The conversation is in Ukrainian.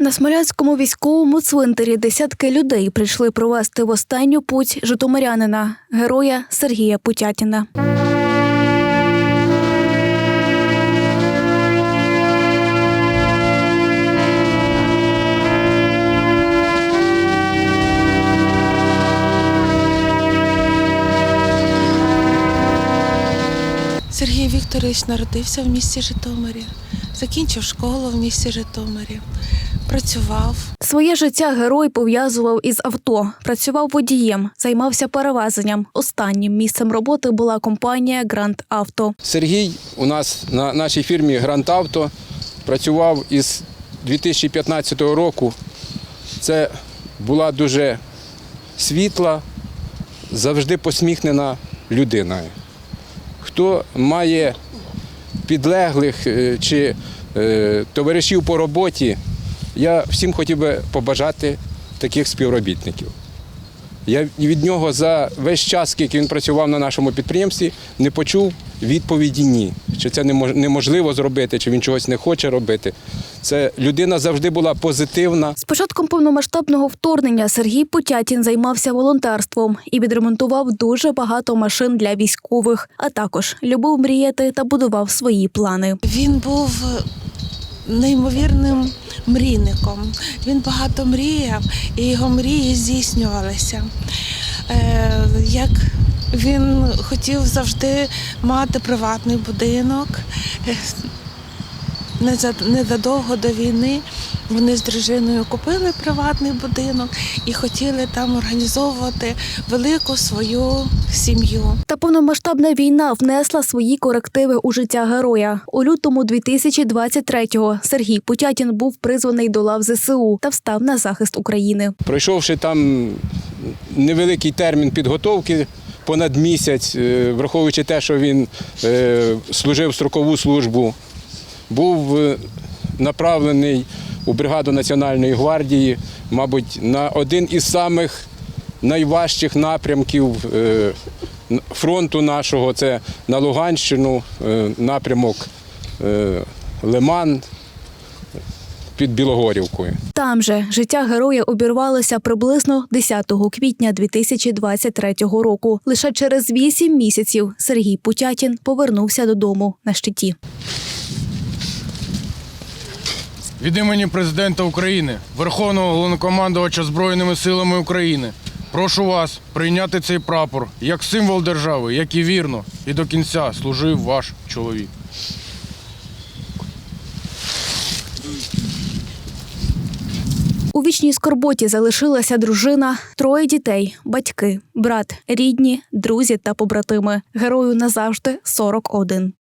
На Смолянському військовому цвинтарі десятки людей прийшли провести в останню путь житомирянина, героя Сергія Путятіна. Сергій Вікторович народився в місті Житомирі, закінчив школу в місті Житомирі, працював. Своє життя герой пов'язував із авто, працював водієм, займався перевезенням. Останнім місцем роботи була компанія Гранд Авто. Сергій у нас на нашій фірмі Гранд Авто працював із 2015 року. Це була дуже світла, завжди посміхнена людина. Хто має підлеглих е, чи е, товаришів по роботі, я всім хотів би побажати таких співробітників. Я від нього за весь час, скільки він працював на нашому підприємстві, не почув відповіді ні. Чи це немож- неможливо зробити, чи він чогось не хоче робити. Це людина завжди була позитивна. З початком повномасштабного вторгнення Сергій Путятін займався волонтерством і відремонтував дуже багато машин для військових, а також любив мріяти та будував свої плани. Він був неймовірним мрійником. Він багато мріяв, і його мрії здійснювалися. Е, Як він хотів завжди мати приватний будинок. Е, Незадовго до війни вони з дружиною купили приватний будинок і хотіли там організовувати велику свою сім'ю. Та повномасштабна війна внесла свої корективи у життя героя. У лютому 2023-го Сергій Путятін був призваний до лав ЗСУ та встав на захист України. Пройшовши там невеликий термін підготовки, понад місяць, е, враховуючи те, що він е, служив строкову службу, був е, направлений у бригаду Національної гвардії, мабуть, на один із самих найважчих напрямків е, фронту нашого це на Луганщину, е, напрямок е, Лиман під Білогорівкою. Там же життя героя обірвалося приблизно 10 квітня 2023 року. Лише через вісім місяців Сергій Путятін повернувся додому на щиті. Від імені президента України, Верховного головнокомандувача Збройними силами України, прошу вас прийняти цей прапор як символ держави, як і вірно, і до кінця служив ваш чоловік. У вічній скорботі залишилася дружина, троє дітей, батьки, брат, рідні, друзі та побратими. Герою назавжди 41.